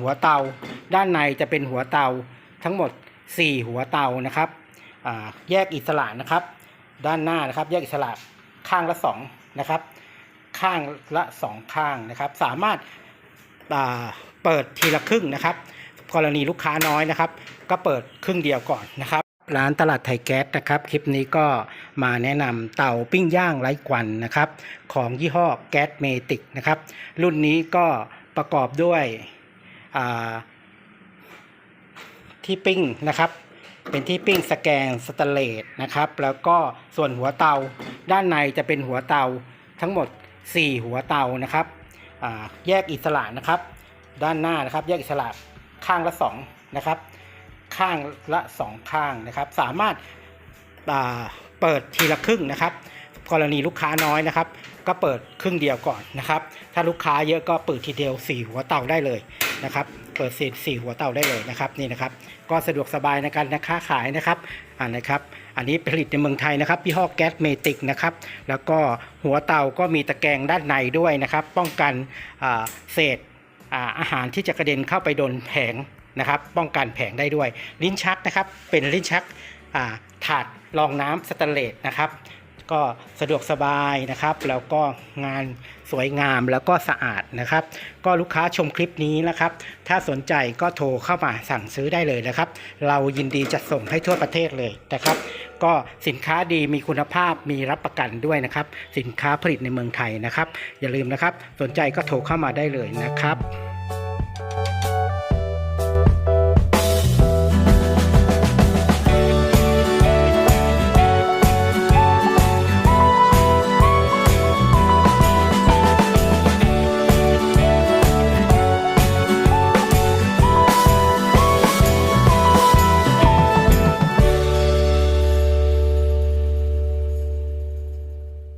หัวเตา ด้านในจะเป็นหัวเตาทั้งหมด 4 หัวเตานะครับแยกอิสระนะครับ ด้านหน้านะครับ แยกอิสระข้างละ2นะครับ ข้างละสองข้างนะครับ สามารถาเปิดทีละครึ่งนะครับ กรณีลูกค้าน้อยนะครับ ก็เปิดครึ่งเดียวก่อนนะครับ ร้านตลาดไทยแก๊สนะครับ คลิปนี้ก็มาแนะนำเตาปิ้งย่างไร้ควันนะครับ ของยี่ห้อแก๊สเมติกนะครับ รุ่นนี้ก็ประกอบด้วย ที่ปิ้งนะครับ เป็นที่ปิ้งสแกนสแตเลสนะครับ แล้วก็ส่วนหัวเตาด้านในจะเป็นหัวเตาทั้งหมด 4 หัวเตานะครับแยกอิสระนะครับ ด้านหน้านะครับ แยกอิสระข้างละ2นะครับ ข้างละ2ข้างนะครับ สามารถาเปิดทีละครึ่งนะครับ กรณีลูกค้าน้อยนะครับ ก็เปิดครึ่งเดียวก่อนนะครับ ถ้าลูกค้าเยอะก็เปิดทีเดียว 4 หัวเตาได้เลย นะครับ เปิดสี่สี่หัวเตาได้เลยนะครับนี่นะครับ ก็สะดวกสบายในการค้าขายนะครับอ่านะครับ อันนี้ผลิตในเมืองไทยนะครับยี่ห้อแก๊สเมติกนะครับ แล้วก็หัวเตาก็มีตะแกรงด้านในด้วยนะครับ ป้องกันเศษอาอาหารที่จะกระเด็นเข้าไปโดนแผงนะครับ ป้องกันแผงได้ด้วย ลิ้นชักนะครับ เป็นลิ้นชักถาดรองน้ำสแตนเลสนะครับ ก็สะดวกสบายนะครับ แล้วก็งานสวยงามแล้วก็สะอาดนะครับ ก็ลูกค้าชมคลิปนี้นะครับ ถ้าสนใจก็โทรเข้ามาสั่งซื้อได้เลยนะครับ เรายินดีจัดส่งให้ทั่วประเทศเลยนะครับ ก็สินค้าดีมีคุณภาพมีรับประกันด้วยนะครับ สินค้าผลิตในเมืองไทยนะครับ อย่าลืมนะครับ สนใจก็โทรเข้ามาได้เลยนะครับ